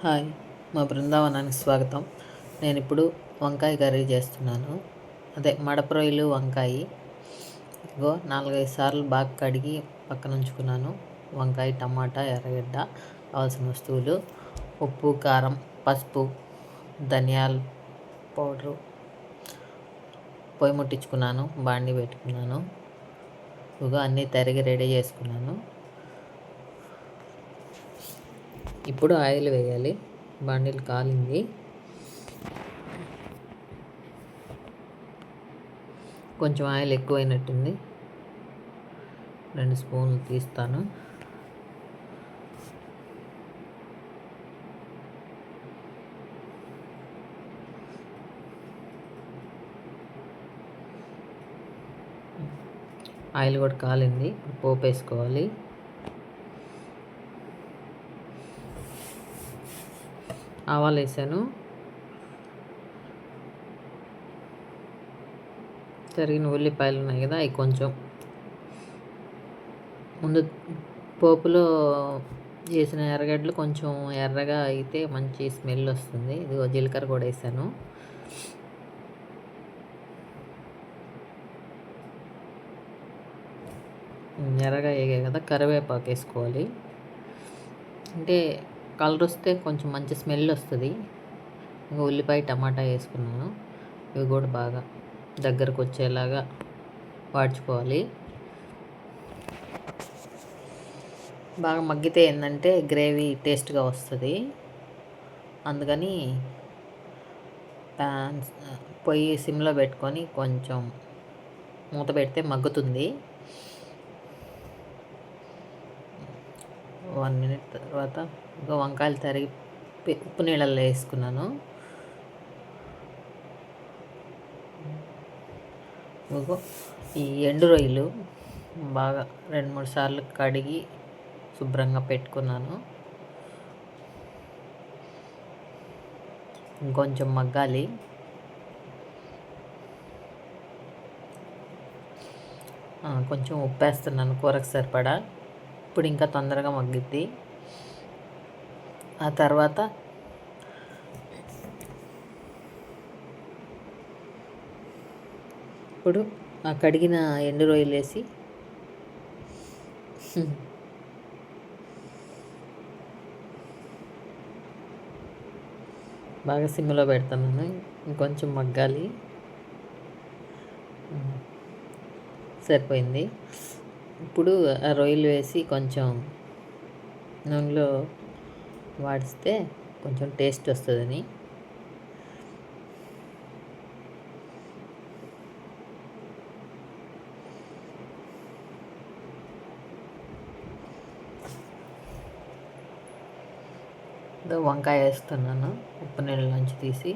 Hi మా బృందావనానికి స్వాగతం. నేను ఇప్పుడు వంకాయ కర్రీ చేస్తున్నాను. అదే మడప రొయ్యలు వంకాయ. ఇగో నాలుగైదు సార్లు బాగా కడిగి పక్కన ఉంచుకున్నాను. వంకాయ టమాటా ఎర్రగడ్డ కావాల్సిన వస్తువులు ఉప్పు కారం పసుపు ధనియాల పౌడరు పొయ్యి ముట్టించుకున్నాను బాండి పెట్టుకున్నాను. ఇగో అన్నీ తరిగి రెడీ చేసుకున్నాను. ఇప్పుడు ఆయిల్ వేయాలి. బండిల్ కాలింది. కొంచెం ఆయిల్ ఎక్కువైనట్టుంది. రెండు స్పూన్లు తీస్తాను. ఆయిల్ కూడా కాలింది. పోపు వేసుకోవాలి. ఆవాలు వేసాను తరిగిన ఉల్లిపాయలు ఉన్నాయి కదా అవి కొంచెం. ముందు పోపులో చేసిన ఎర్రగడ్డలు కొంచెం ఎర్రగా అయితే మంచి స్మెల్ వస్తుంది. ఇది జీలకర్ర కూడా వేసాను. ఎర్రగా వేగాయి కదా కరివేపాకు వేసుకోవాలి. అంటే కలర్ వస్తే కొంచెం మంచి స్మెల్ వస్తుంది. ఇంకా ఉల్లిపాయ టమాటా వేసుకున్నాను. ఇవి కూడా బాగా దగ్గరకు వచ్చేలాగా వాడ్చుకోవాలి బాగా మగ్గితే ఏంటంటే గ్రేవీ టేస్ట్గా వస్తుంది. అందుకని ప్యాన్ పొయ్యి సిమ్లో పెట్టుకొని కొంచెం మూత పెడితే మగ్గుతుంది. వన్ మినిట్ తర్వాత ఇంకా వంకాయలు తరిగి ఉప్పు నీళ్ళల్లో వేసుకున్నాను. ఈ ఎండు రొయ్యలు బాగా రెండు మూడు సార్లు కడిగి శుభ్రంగా పెట్టుకున్నాను. ఇంకొంచెం మగ్గాలి. కొంచెం ఉప్పేస్తున్నాను కూరకు సరిపడా. ఇప్పుడు ఇంకా తొందరగా మగ్గిద్ది. ఆ తర్వాత ఇప్పుడు ఆ కడిగిన ఎండు రొయ్యలు వేసి బాగా సిమ్లో పెడుతున్నాను ఇంకొంచెం మగ్గాలి. సరిపోయింది. ఇప్పుడు ఆ రొయ్యలు వేసి కొంచెం నూనెలో వాడిస్తే కొంచెం టేస్ట్ వస్తుందని. వంకాయ వేస్తున్నాను ఉప్పు నీళ్ళలోంచి తీసి.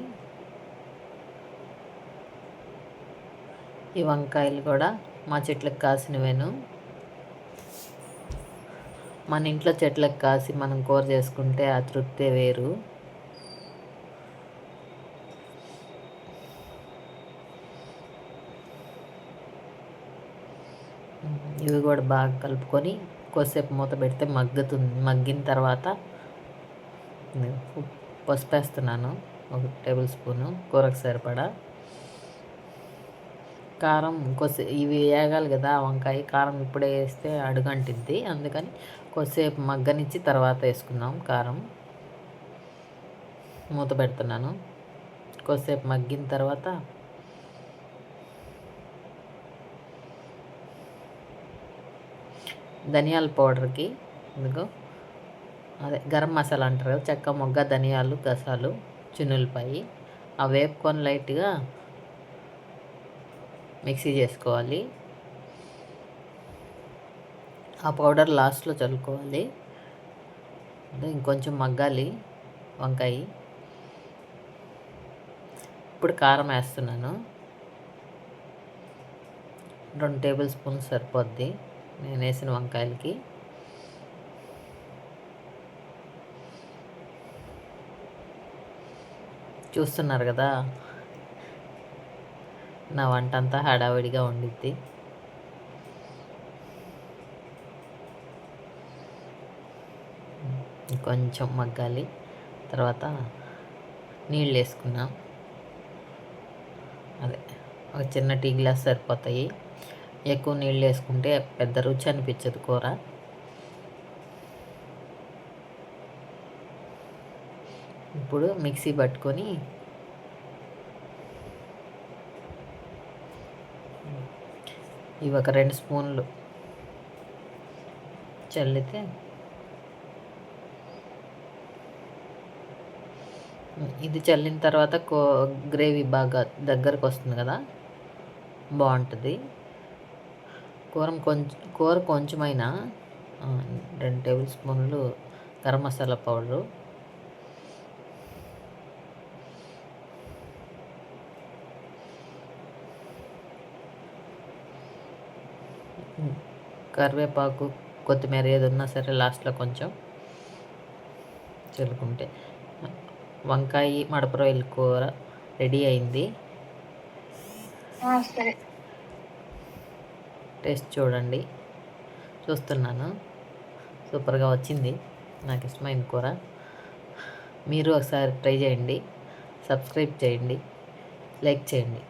ఈ వంకాయలు కూడా మా చెట్లకు కాసినవేను. మన ఇంట్లో చెట్లకు కాసి మనం కూర చేసుకుంటే ఆ తృప్తే వేరు. ఇవి కూడా బాగా కలుపుకొని కొద్దిసేపు మూత పెడితే మగ్గుతుంది. మగ్గిన తర్వాత పసుపు వేస్తున్నాను ఒక టేబుల్ స్పూను కూరకు సరిపడా. కారం కొద్ది ఇవి వేగాలి కదా వంకాయ కారం ఇప్పుడే వేస్తే అడుగంటిద్ది. అందుకని కొద్దిసేపు మగ్గనిచ్చి తర్వాత వేసుకుందాం కారం. మూత పెడుతున్నాను. కొద్దిసేపు మగ్గిన తర్వాత ధనియాల పౌడర్కి ఎందుకో? అదే గరం మసాలా అంటారు చెక్క మొగ్గ ధనియాలు గసాలు చిన్నులపాయి అవి వేపుకొని లైట్గా మిక్సీ చేసుకోవాలి. ఆ పౌడర్ లాస్ట్లో చల్లుకోవాలి. ఇంకొంచెం మగ్గాలి వంకాయ. ఇప్పుడు కారం వేస్తున్నాను. రెండు టేబుల్ స్పూన్స్ సరిపోద్ది నేను వేసిన వంకాయలకి. చూస్తున్నారు కదా నా వంట అంతా హడావిడిగా ఉండిద్ది. కొంచెం మగ్గాలి. తర్వాత నీళ్ళు వేసుకున్నాం. అదే ఒక చిన్న టీ గ్లాస్ సరిపోతాయి. ఎక్కువ నీళ్ళు వేసుకుంటే పెద్ద రుచి అనిపించదు కూర. ఇప్పుడు మిక్సీ పట్టుకొని ఇవి ఒక రెండు స్పూన్లు. చల్లితే ఇది చల్లిన తర్వాత కో గ్రేవీ బాగా దగ్గరకు వస్తుంది కదా? బాగుంటుంది. కూర కొంచెం కూర కొంచెమైనా రెండు టేబుల్ స్పూన్లు గరం మసాలా పౌడరు కరివేపాకు కొత్తిమీర ఏది ఉన్నా సరే లాస్ట్లో కొంచెం చల్లుకుంటే. వంకాయ మడప రొయ్యల కూర రెడీ అయింది. టేస్ట్ చూడండి. చూస్తున్నాను. సూపర్గా వచ్చింది. నాకు ఇష్టమైన కూర. మీరు ఒకసారి ట్రై చేయండి. సబ్స్క్రైబ్ చేయండి. లైక్ చేయండి.